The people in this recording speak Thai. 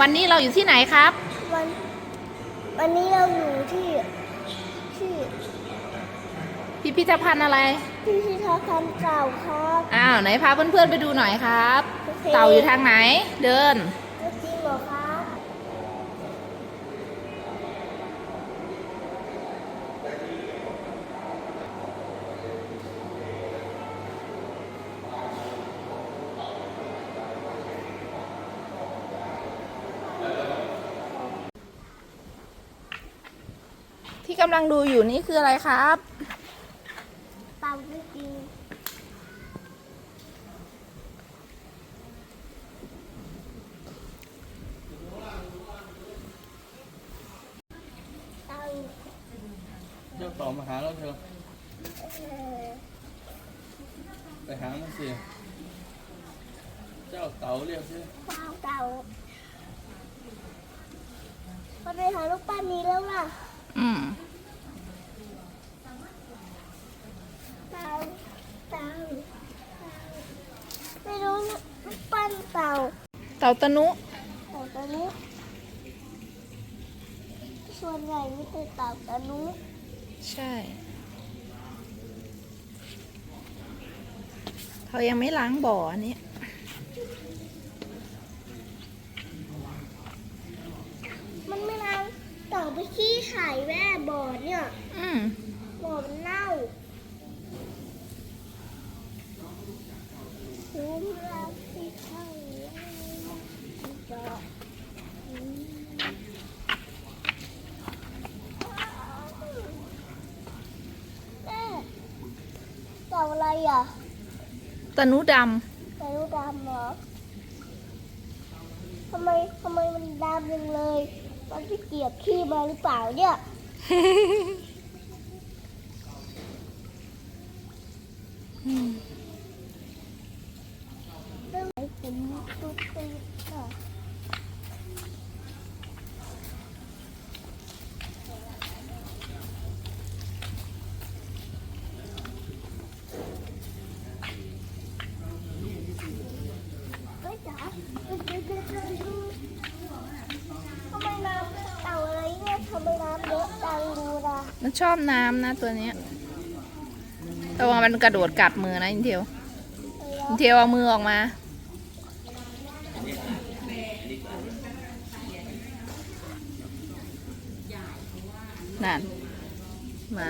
วันนี้เราอยู่ที่ไหนครับ วัน วันนี้เราอยู่ที่ที่พิพิธภัณฑ์อะไร ที่พิพิธภัณฑ์เก่าครับ อ้าวไหนพาเพื่อนๆไปดูหน่อยครับ โอเคเต่าอยู่ทางไหน เดิน จริงเหรอครับ ที่กำลังดูอยู่นี่คืออะไรครับเต่าจริงเต่าเจ้าต่อมาหาเราเถอะเอ่อไปหามันสิเจ้าเต๋าเรียกสิเต่าเต่ามันไปหาลูกป้านี้แล้วล่ะ อืมเต่าเต่าเต่าไม่รู้ลูกปั้นเต่า เต่าตะนุ เต่าตะนุส่วนใหญ่ไม่ใช่เต่าตะนุ ใช่เขายังไม่ล้างบ่ออันนี้มันไม่ล้างเต่าไปขี้ ไข่แม่บ่อเนี่ยอืมบ่อมันเน่ารู้รักที่ไข่จะอืมแม่เต่าอะไรอะตะนุดเต่าดำเหรอทำไมทำไมมันดำจังเลย มันที่เกียบขี้มาหรือเปล่าเนี่ยอืมเรื่องไอ้ผมตุ๊กติ๊กอะเฮ้ยจ๋าทำไมน้ำเต่าอะไร เนี่ยทำไมน้ำเยอะจังดูนะมันชอบน้ำนะตัวเนี้ยระวังมันกระโดดกัดมือนะอินเทียวอินเทียวเอามือออกมา นั่น มา